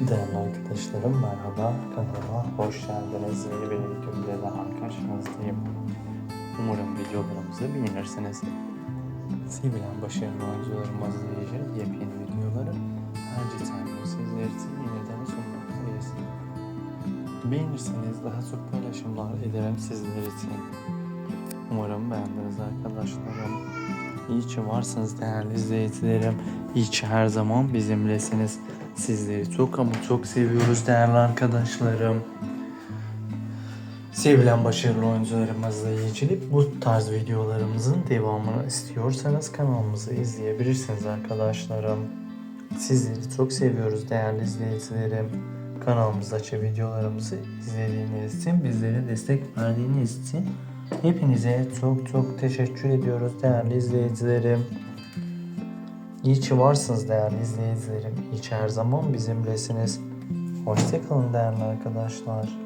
Değerli arkadaşlarım merhaba kanalıma hoş geldiniz. Yeni bir videomda daha karşınızdayım. Umarım videolarımızı beğenirsiniz. Sevilen başarılı oyuncularımız izleyecek yepyeni videoları her time sizler için yeniden sunmaktayız. Beğenirseniz daha çok paylaşımlar ederim sizler için. Umarım beğendiniz arkadaşlarım. İyi ki varsınız değerli izleyicilerim. İyi ki her zaman bizimlesiniz. Sizleri çok ama çok seviyoruz değerli arkadaşlarım. Sevilen başarılı oyuncularımızla ilgili bu tarz videolarımızın devamını istiyorsanız kanalımızı izleyebilirsiniz arkadaşlarım. Sizleri çok seviyoruz değerli izleyicilerim. Kanalımızdaki videolarımızı izlediğiniz için, bizlere destek verdiğiniz için hepinize çok çok teşekkür ediyoruz değerli izleyicilerim. İyi ki varsınız değerli izleyicilerim. İyi ki her zaman bizimlesiniz. Hoşçakalın değerli arkadaşlar.